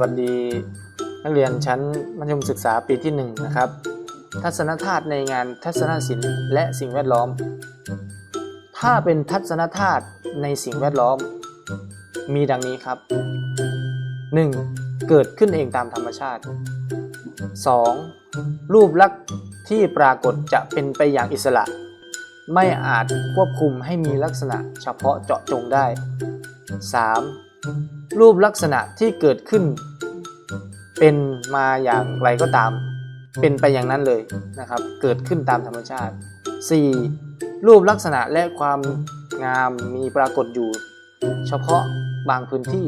วัสดี นักเรียนชั้นมัธยมศึกษาปีที่ 1 นะครับ ทัศนธาตุในงานทัศนศิลป์และสิ่งแวดล้อม ถ้าเป็นทัศนธาตุในสิ่งแวดล้อม มีดังนี้ครับ 1. เกิดขึ้นเองตามธรรมชาติ 2. รูปลักษณ์ที่ปรากฏจะเป็นไปอย่างอิสระ ไม่อาจควบคุมให้มีลักษณะเฉพาะเจาะจงได้ 3. รูปลักษณะที่เกิดขึ้น เป็นมาอย่างไรก็ตาม เป็นไปอย่างนั้นเลยนะครับ เกิดขึ้นตามธรรมชาติ 4. รูปลักษณะและความงามมีปรากฏอยู่ เฉพาะบางพื้นที่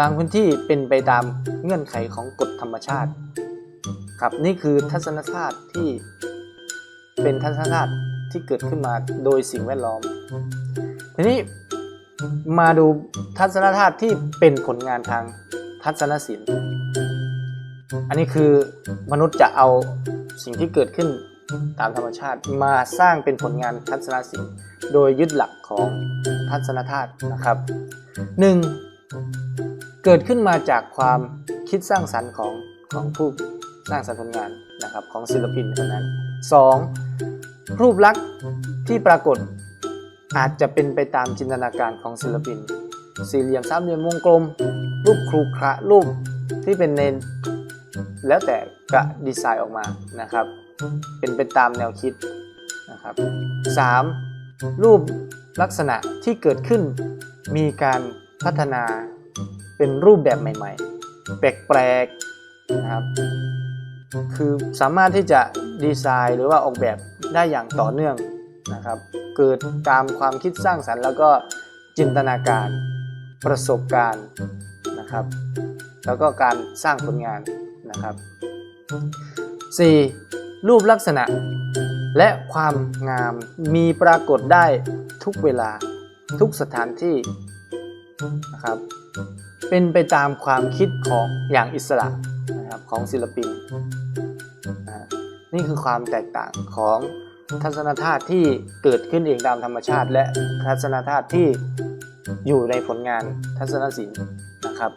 บางพื้นที่เป็นไปตามเงื่อนไขของกฎธรรมชาติ ครับนี่คือทัศนคติที่เป็นทัศนคติที่เกิดขึ้นมาโดยสิ่งแวดล้อม ทีนี้ มาดูทัศนคติที่เป็นผลงานทางทัศนศิลป์ อันนี้คือมนุษย์จะเอาสิ่งที่เกิดขึ้นตามธรรมชาติมาสร้างเป็นผลงานทัศนศิลป์ โดยยึดหลักของทัศนธาตุนะครับ 1. เกิดขึ้นมาจากความคิดสร้างสรรค์ของของผู้สร้างสรรค์ผลงานนะครับของศิลปินคนนั้น 2. รูปลักษณ์ที่ปรากฏ อาจจะเป็นไปตามจินตนาการของศิลปิน สี่เหลี่ยมสามเหลี่ยมวงกลม รูปครุขระรูปที่เป็นเนนแล้วแต่กะดีไซน์ออกมานะครับ เป็นไปตามแนวคิดนะครับ 3. รูปลักษณะที่เกิดขึ้นมีการพัฒนาเป็นรูปแบบใหม่ ๆ แปลกๆนะครับ คือสามารถที่จะดีไซน์หรือว่าออกแบบได้อย่างต่อเนื่องนะครับ เกิดตามความคิดสร้างสรรค์ แล้วก็จินตนาการประสบการณ์นะครับ แล้วก็การสร้างผลงานนะครับ 4. รูปลักษณะ และความงามมีปรากฏได้ทุกเวลาทุกสถานที่นะครับ เป็นไปตามความคิดของอย่างอิสระนะครับของศิลปินนะนี่คือความแตกต่างของ ทัศนธาตุที่เกิดขึ้นเองตามธรรมชาติ และทัศนธาตุที่อยู่ในผลงานทัศนศิลป์นะครับ